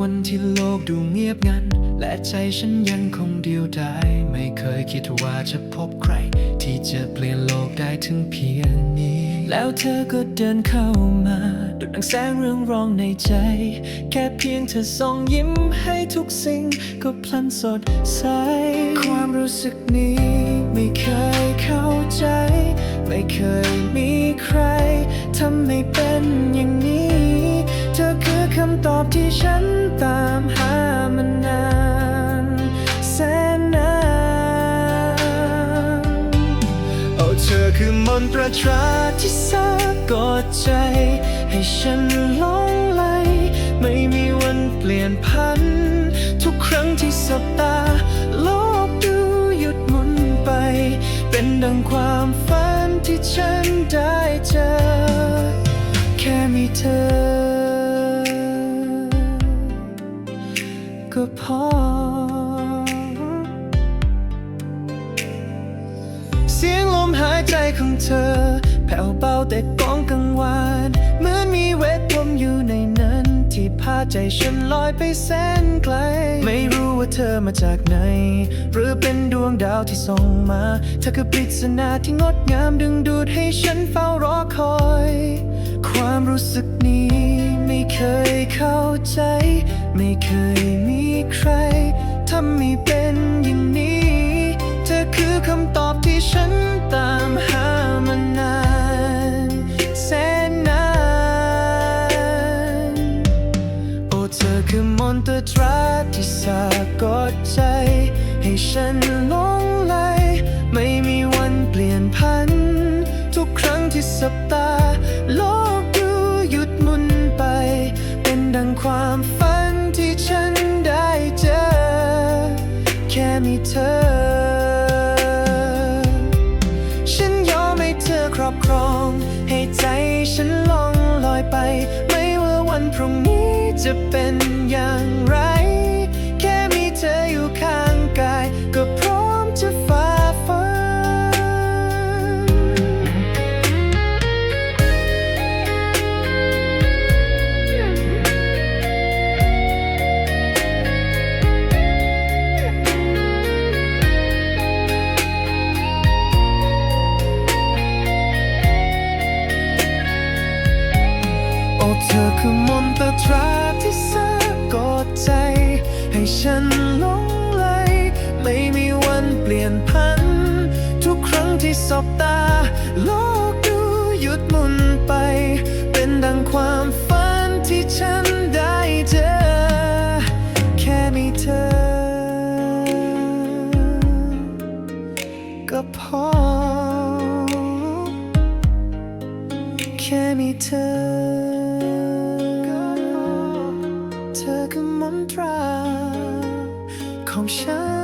วันที่โลกดูเงียบงัน และใจฉันยังคงเดียวดายไม่เคยคิดว่าจะพบใคร ที่จะเปลี่ยนโลกได้ถึงเพียงนี้ แล้วเธอก็เดินเข้ามาดุดดังแสงเรืองร้องในใจ แค่เพียงเธอส่องยิ้มให้ทุกสิ่งก็พลันสดใส ความรู้สึกนี้ไม่เคยเข้าใจ ไม่เคยมีใครทำให้เป็นอย่างำตอบที่ฉันตามหามานานแสนนานโอ้เธอคือมนตราตราที่สะกดใจ ให้ฉันหลงไหลไม่มีวันเปลี่ยนพัน ทุกครั้งที่สบตา โลกดูหยุดหมุนไป เป็นดังความฝันที่ฉันได้เจอ แค่มีเธอ ก็พอ เสียงลมหายใจของเธอ แผ่วเบาแต่ก้องกังวานเหมือนมีเวทมนต์อยู่ในนั้น ที่พาใจฉันลอยไปแสนไกล ไม่รู้ว่าเธอมาจากไหน หรือเป็นดวงดาวที่ส่องมา เธอคือปริศนาที่งดงามดึงดูดให้ฉันเฝ้ารอคอย ความรู้สึกนี้ไม่เคยเข้าใจ ไม่เคยมี นตราตราที่สะกดใจ ให้ฉันหลงไหลไม่มีวันเปลี่ยนพัน ทุกครั้งที่สบตา โลกดูหยุดหมุนไป เป็นดังความฝันที่ฉันได้เจอ แค่มีเธอ ฉันยอมให้เธอครอบครอง ให้ใจฉันล่องลอยไป ไม่ว่าวันพรุ่งนี้ จะเป็นอย่างไร เธอคือมนตราตราที่สะกดใจ ให้ฉันหลงไหลไม่มีวันเปลี่ยนพัน ทุกครั้งที่สบตา โลกดูหยุดหมุนไป เป็นดังความฝันที่ฉันได้เจอ แค่มีเธอ ก็พอ แค่มีเธอ นตราของฉัน